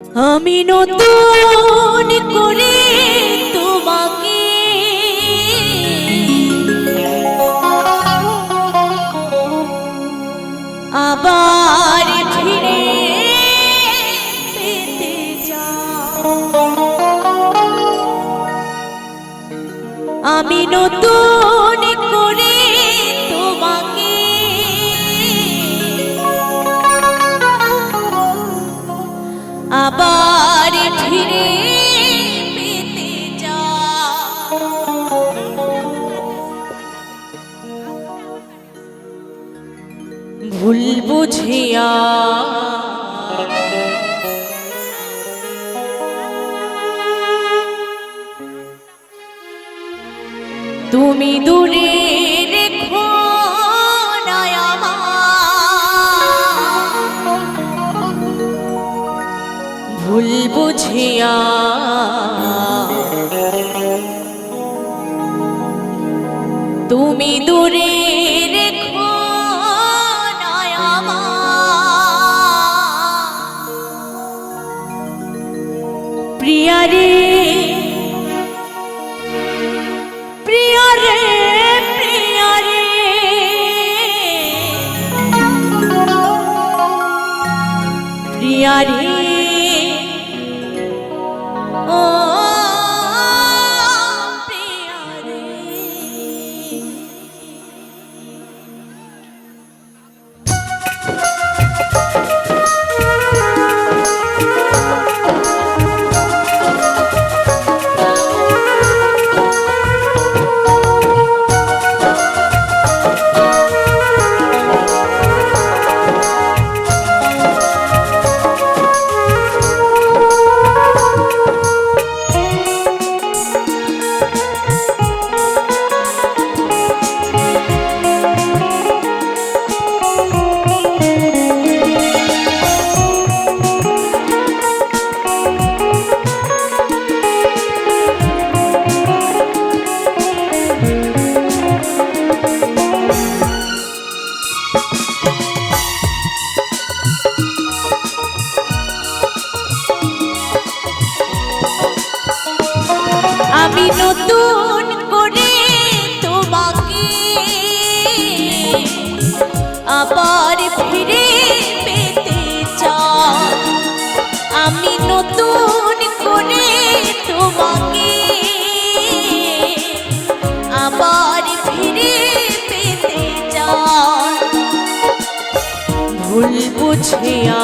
আমি নতুন করে তোমাকে আবার ফিরে পেতে। আমি নতুন করে আবার ফিরে পেতে চাই। ভুল বুঝিয়া তুমি দূরে ভুল বুঝিয়া আবার ফিরে পেতে আমি নতুন করে তোমাকে আবার ফিরে পেতে চান ভুল বুঝিয়া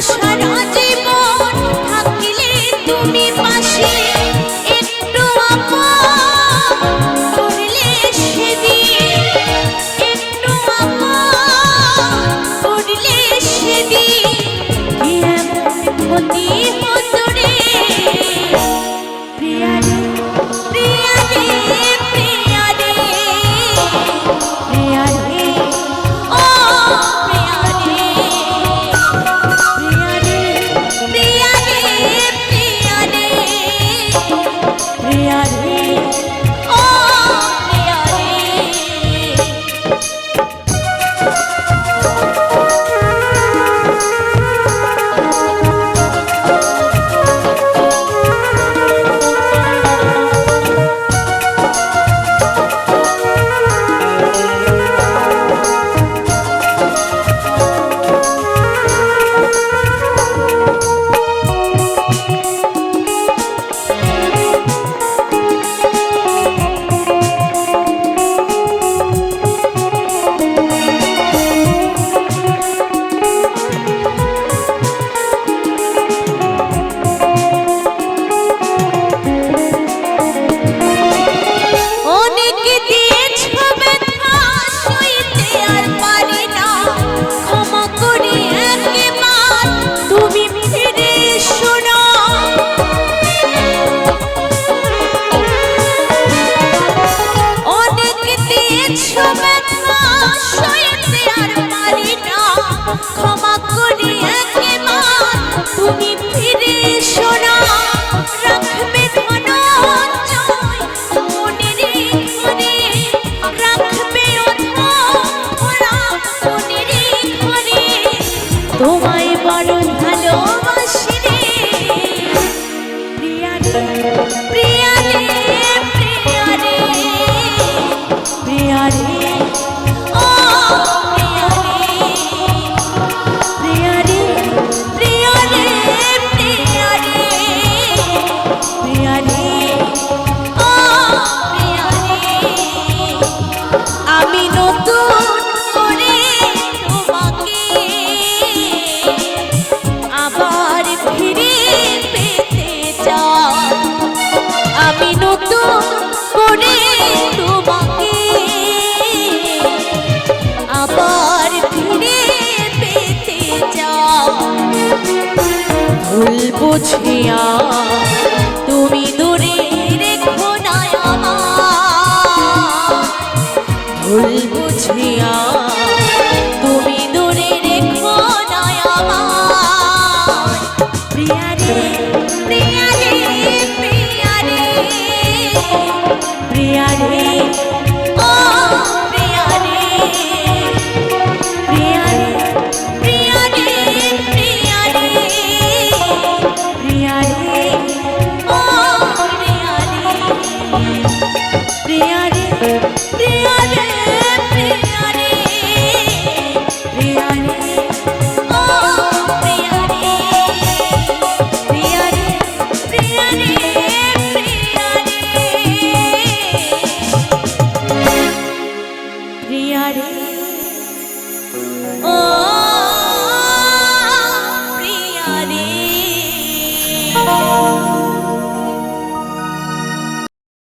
我需要氧气。বুঝিয়া